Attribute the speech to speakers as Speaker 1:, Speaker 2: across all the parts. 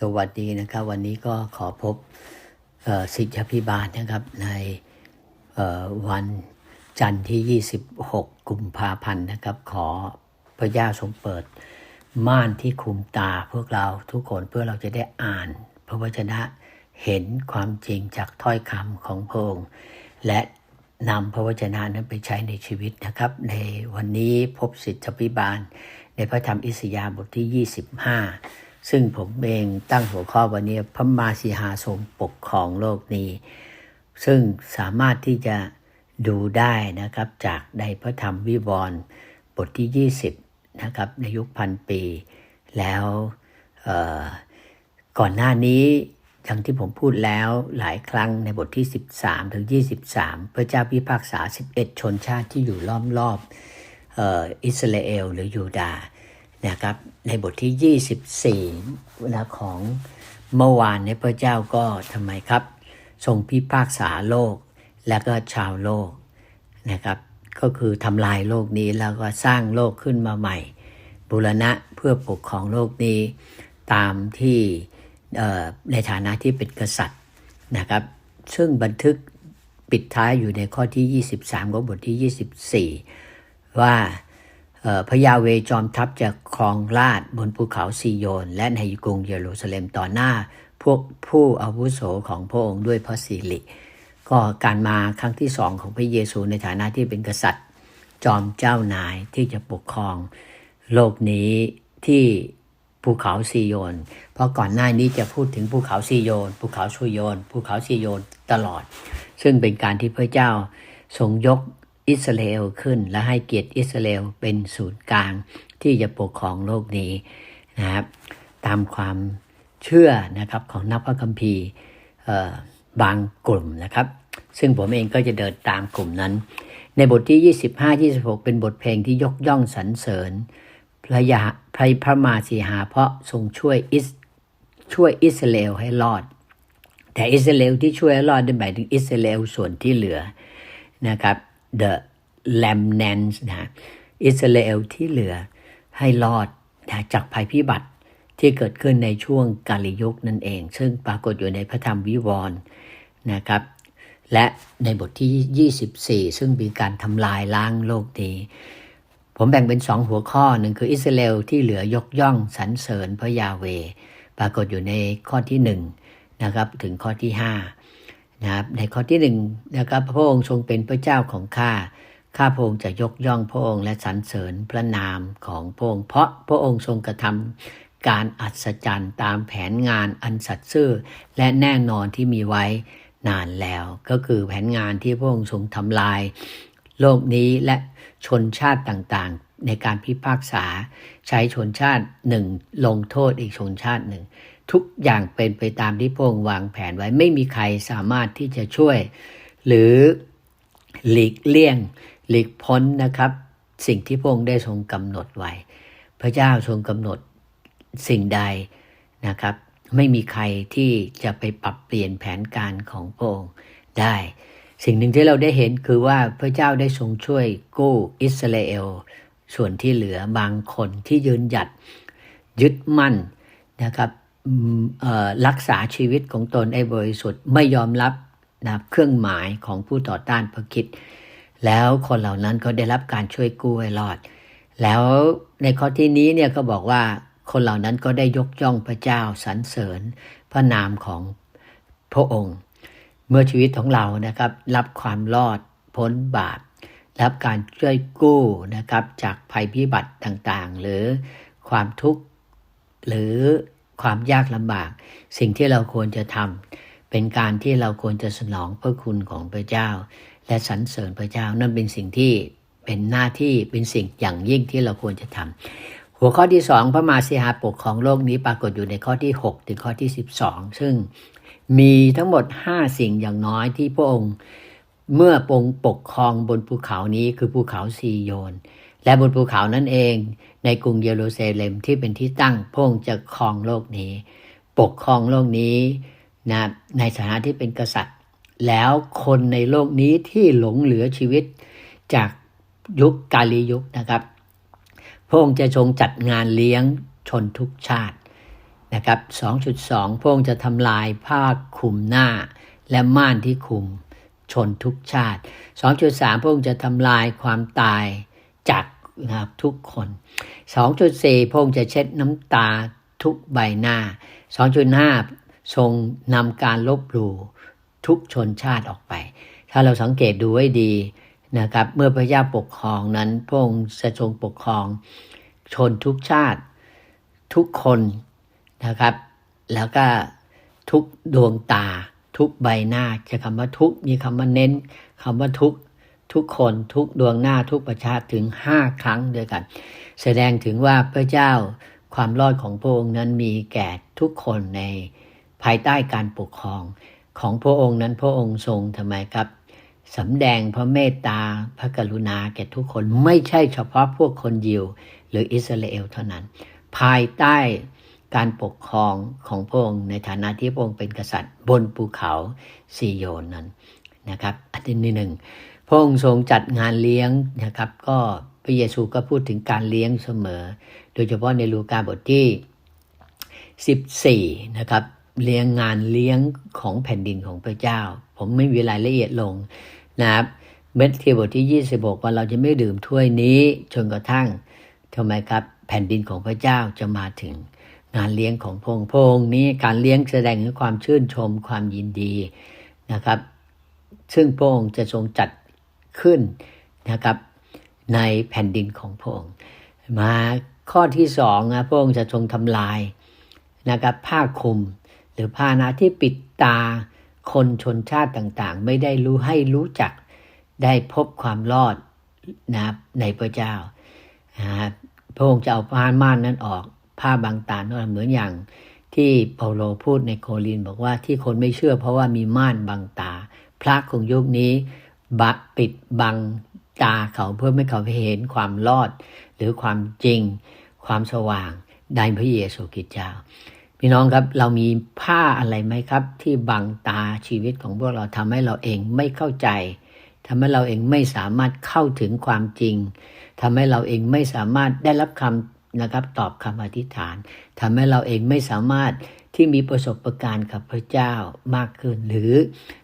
Speaker 1: สวัสดีนะครับ วันนี้ก็ขอพบอสิทธิพิบาลนะครับในวันจันทร์ที่ 26 กุมภาพันธ์นะครับ ขอพระเจ้าทรงเปิด ม่านที่คุมตาพวกเราทุกคนเพื่อเราจะได้อ่าน พระวจนะเห็นความจริงจากถ้อยคำของพระองค์และนำพระวจนะนั้นไปใช้ในชีวิตนะครับ ในวันนี้พบสิทธิพิบาล ในพระธรรมอิสยาห์บทที่ 25 ซึ่งผมเองตั้งหัวข้อวันนี้พระมาสีหาทรงปกครองโลกนี้ ซึ่งสามารถที่จะดูได้นะครับจากในพระธรรมวิวรณ์บทที่ 20นะครับในยุคพันปี แล้วก่อนหน้านี้อย่างที่ผมพูดแล้วหลายครั้งในบทที่ 13 ถึง 23 พระเจ้าพิพากษา 11 ชนชาติที่อยู่ล้อมรอบอออิสราเอลหรือยูดาห์ นะครับในบทที่ 24 เวลาของเมื่อวานเนี่ยพระเจ้าก็ทำไมครับ ทรงพิพากษาโลกและก็ชาวโลกนะครับก็คือทำลายโลกนี้แล้วก็สร้างโลกขึ้นมาใหม่บูรณะเพื่อปกครองโลกนี้ ตามที่ในฐานะที่เป็นกษัตริย์นะครับ ซึ่งบันทึกปิดท้ายอยู่ในข้อที่ 23 ของบทที่ 24 ว่าเอ่อ พระยาเวจอมทัพจะครองราชบนภูเขาซีโยน และในกรุงเยรูซาเล็มต่อหน้า พวกผู้อาวุโสของพระองค์ด้วยพระสิริก็การมาครั้งที่สองของพระเยซูในฐานะที่เป็นกษัตริย์ จอมเจ้านายที่จะปกครอง โลกนี้ที่ภูเขาซีโยน เพราะก่อนหน้านี้จะพูดถึงภูเขาซีโยน ภูเขาชูโยน ภูเขาซีโยนตลอด ซึ่งเป็นการที่พระเจ้าทรงยก อิสราเอลขึ้น และให้เกียรติอิสราเอลเป็นศูนย์กลางที่จะปกครองโลกนี้นะครับตามความเชื่อนะครับของนักพระคัมภีร์บางกลุ่มนะครับ ซึ่งผมเองก็จะเดินตามกลุ่มนั้น ในบทที่ 25 26 เป็นบทเพลงที่ยกย่องสรรเสริญพระยาพระพระมาสีหาเพราะทรงช่วยอิสช่วยอิสราเอลให้รอด แต่อิสราเอลที่ช่วยรอดได้หมายถึงอิสราเอลส่วนที่เหลือนะครับ the remnants นะอิสราเอลที่เหลือให้รอดนะจากภัยพิบัติที่เกิดขึ้นในช่วงกาลิยุคนั่นเอง ซึ่งปรากฏอยู่ในพระธรรมวิวรณ์นะครับ และในบทที่ 24 ซึ่งมีการทำลายล้างโลกนี้ ผมแบ่งเป็นสองหัวข้อหนึ่งคืออิสราเอลที่เหลือยกย่องสรรเสริญพระยาเว ปรากฏอยู่ในข้อที่หนึ่งนะครับถึงข้อที่ห้า นะครับในข้อที่หนึ่งนะครับพระองค์ทรงเป็นพระเจ้าของข้าข้าพระองค์จะยกย่องพระองค์และสรรเสริญพระนามของพระองค์เพราะพระองค์ทรงกระทำการอัศจรรย์ตามแผนงานอันสัตย์ซื่อและแน่นอนที่มีไว้นานแล้ว ก็คือแผนงานที่พระองค์ทรงทำลาย โลกนี้และชนชาติต่างๆ ในการพิพากษา ใช้ชนชาติหนึ่งลงโทษอีกชนชาติหนึ่ง ทุกอย่างเป็นไปตามที่พระองค์วางแผนไว้ไม่มีใครสามารถที่จะช่วย หรือหลีกเลี่ยง หลีกพ้นนะครับ สิ่งที่พระองค์ได้ทรงกำหนดไว้ พระเจ้าทรงกำหนดสิ่งใดนะครับ ไม่มีใครที่จะไปปรับเปลี่ยนแผนการของพระองค์ได้ สิ่งหนึ่งที่เราได้เห็นคือว่าพระเจ้าได้ทรงช่วยกู้อิสราเอลส่วนที่เหลือบางคนที่ยืนหยัดยึดมั่นนะครับ รักษาชีวิตของตนให้บริสุทธิ์ไม่ยอมรับนะเครื่องหมายของผู้ต่อต้านพระคิด แล้วคนเหล่านั้นก็ได้รับการช่วยกู้ให้รอด แล้วในข้อที่นี้เนี่ยก็บอกว่าคนเหล่านั้นก็ได้ยกย่องพระเจ้าสรรเสริญพระนามของพระองค์ เมื่อชีวิตของเรานะครับ รับความรอดพ้นบาปรับการช่วยกู้นะครับจากภัยพิบัติต่างๆ หรือความทุกข์หรือ ความยากลำบาก สิ่งที่เราควรจะทำเป็นการที่เราควรจะสนองพระคุณของพระเจ้า และสรรเสริญพระเจ้า นั่นเป็นสิ่งที่เป็นหน้าที่เป็นสิ่งอย่างยิ่งที่เราควรจะทำหัวข้อที่สองพระมาสีหาปกของโลกนี้ปรากฏอยู่ในข้อที่ 6 ถึงข้อที่ 12 ซึ่งมีทั้งหมด 5 สิ่งอย่างน้อยที่พระองค์ เมื่อปงปกครองบนภูเขานี้คือภูเขาซีโยน และบนภูเขานั่นเอง ในกรุงเยรูซาเล็มที่เป็นที่ตั้งพงค์จะครองโลกนี้ ปกครองโลกนี้นะในฐานะที่เป็นกษัตริย์ แล้วคนในโลกนี้ที่หลงเหลือชีวิตจากยุคกาลียุคนะครับ พงค์จะทรงจัดงานเลี้ยงชนทุกชาตินะครับ 2.2 พงค์จะทำลายผ้าคลุมหน้า และม่านที่คลุมชนทุกชาติ 2.3 พระองค์จะทำลายความตายจาก นะครับทุกคน 2.4 พระองค์จะเช็ดน้ำตาทุกใบหน้า 2.5 ทรงนำการลบหลู่ทุกชนชาติออกไป ถ้าเราสังเกตดูไว้ดีนะครับเมื่อพระเจ้าปกครองนั้นพระองค์จะทรงปกครอง ชนทุกชาติ ทุกคนนะครับ แล้วก็ทุกดวงตา ทุกใบหน้า จะคำว่าทุกมีคำว่าเน้นคำว่าทุก ทุกคนทุกดวงหน้าทุกประชาถึงห้าครั้งด้วยกัน แสดงถึงว่าพระเจ้าความรอดของพระองค์นั้นมีแก่ทุกคนในภายใต้การปกครอง ของพระองค์นั้นพระองค์ทรงทำไมครับสำแดงพระเมตตาพระกรุณาแก่ทุกคนไม่ใช่เฉพาะพวกคนยิว หรืออิสราเอลเท่านั้น ภายใต้การปกครองของพระองค์ในฐานะที่พระองค์เป็นกษัตริย์บนภูเขาซีโยนนั้นนะครับ อันที่หนึ่ง พระองค์ทรงจัดงานเลี้ยงนะครับ ก็พระเยซูก็พูดถึงการเลี้ยงเสมอ โดยเฉพาะในลูกาบทที่ 14 นะครับ เลี้ยงงานเลี้ยงของแผ่นดินของพระเจ้า ผมไม่มีรายละเอียดลงนะครับเมทธิวบทที่ 26 ว่าเราจะไม่ดื่มถ้วยนี้จนกระทั่งทำไมครับแผ่นดินของพระเจ้าจะมาถึงงานเลี้ยงของพระองค์พระองค์นี้การเลี้ยงแสดงถึงความชื่นชมความยินดีนะครับ ซึ่งพระองค์จะทรงจัด ขึ้นนะครับในแผ่นดินของพระองค์มาข้อที่สองนะพระองค์จะทรงทำลายนะครับผ้าคลุมหรือผ้านาที่ปิดตาคนชนชาติต่างๆ ไม่ได้รู้ให้รู้จักได้พบความรอดนะในพระเจ้านะครับพระองค์จะเอาผ้าม่านนั้นออกผ้าบางตานั่นเหมือนอย่างที่เปาโลพูดในโคลินบอกว่าที่คนไม่เชื่อเพราะว่ามีม่านบังตา พระของยุคนี้ บะปิดบังตาเขาเพื่อไม่เขาเห็นความรอด หรือความจริง ความสว่างในพระเยซูคริสต์เจ้าพี่น้องครับเรามีผ้าอะไรไหมครับ ที่บังตาชีวิตของพวกเราทำให้เราเองไม่เข้าใจทำให้เราเองไม่สามารถเข้าถึงความจริงทำให้เราเองไม่สามารถได้รับคำนะครับตอบคำอธิษฐานทำให้เราเองไม่สามารถ ที่มีประสบการณ์กับพระเจ้ามากขึ้น หรือ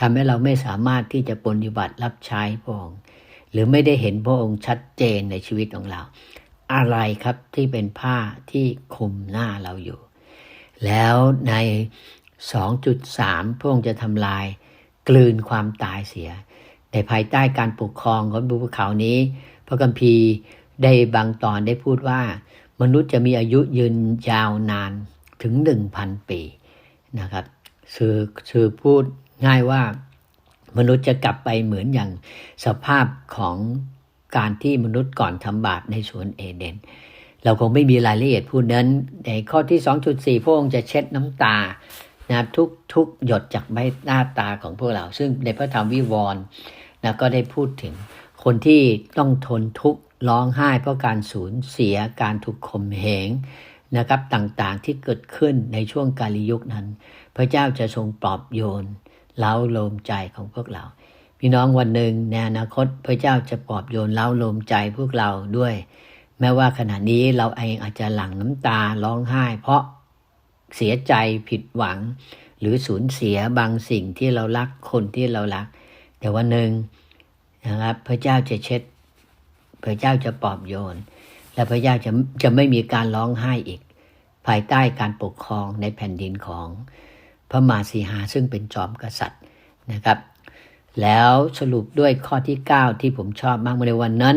Speaker 1: ทำให้เราไม่สามารถที่จะปฏิบัติรับใช้พระองค์หรือไม่ได้เห็นพระองค์ชัดเจนในชีวิตของเรา อะไรครับที่เป็นผ้าที่คลุมหน้าเราอยู่ แล้วใน 2.3 พระองค์จะทำลายกลืนความตายเสีย ในภายใต้การปกครองของภูเขานี้ พระคัมภีร์ได้บางตอนได้พูดว่า มนุษย์จะมีอายุยืนยาวนาน ถึง 1,000 ปีนะครับคือคือพูดง่ายว่ามนุษย์จะกลับไปเหมือนอย่างสภาพของการที่มนุษย์ก่อนทำบาปในสวนเอเดน เราคงไม่มีรายละเอียดพูดนั้น ในข้อที่ 2.4 พระองค์จะเช็ดน้ำตานะทุกทุกหยดจากใบหน้าตาของพวกเรา ซึ่งในพระธรรมวิวรณ์นะก็ได้พูดถึงคนที่ต้องทนทุกข์ร้องไห้เพราะการสูญเสียการถูกข่มเหง นะครับต่างๆที่เกิดขึ้นในช่วงกาลยุคนั้น พระเจ้าจะทรงปลอบโยนเล้าโลมใจของพวกเรา พี่น้องวันหนึ่งในอนาคตพระเจ้าจะปลอบโยนเล้าโลมใจพวกเราด้วย แม้ว่าขณะนี้เราเองอาจจะหลั่งน้ำตาร้องไห้ เพราะเสียใจผิดหวัง หรือสูญเสียบางสิ่งที่เรารักคนที่เรารัก แต่วันหนึ่งนะครับพระเจ้าจะเช็ด พระเจ้าจะปลอบโยน และพระเจ้าจะจะไม่มีการร้องไห้อีก ภายใต้การปกครองในแผ่นดินของพระมาสีหาซึ่งเป็นจอมกษัตริย์นะครับ แล้วสรุปด้วยข้อที่ 9 ที่ผมชอบมากในวันนั้น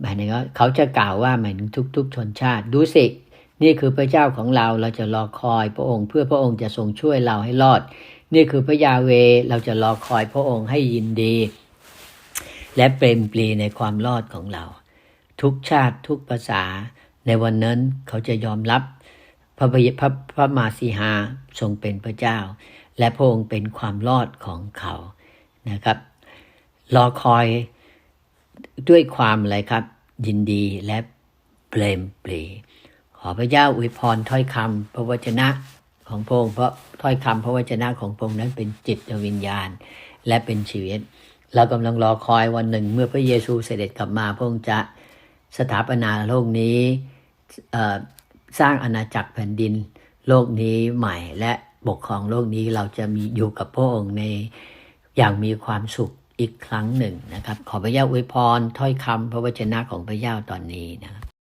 Speaker 1: หมายถึงว่าเขาจะกล่าวว่าหมายถึงทุก ๆ ชนชาติดูสินี่คือพระเจ้าของเราเราจะรอคอยพระองค์ เพื่อพระองค์จะทรงช่วยเราให้รอด นี่คือพระยาเวเราจะรอคอยพระองค์ให้ยินดี และเปรมปรีในความรอดของเรา ทุกชาติทุกภาษา ในวันนั้นเขาจะยอมรับ พระพระพระพระมาสีหาทรงเป็นพระเจ้า และพระองค์เป็นความรอดของเขานะครับ รอคอยด้วยความอะไรครับ ยินดีและเปรมปรีขอพระเจ้าอวยพรถ้อยคำพระวจนะของพระองค์เพราะถ้อยคำพระวจนะของพระองค์นั้นเป็นจิตวิญญาณและเป็นชีวิต เรากำลังรอคอยวันหนึ่ง เมื่อพระเยซูเสด็จกลับมาพระองค์จะสถาปนาโลกนี้ สร้างอาณาจักรแผ่นดิน โลกนี้ใหม่ และปกครองโลกนี้เราจะมีอยู่กับพระองค์ในอย่างมีความสุขอีกครั้งหนึ่งนะครับ ขอพระเจ้าอวยพรถ้อยคำพระวจนะของพระเจ้าตอนนี้นะครับ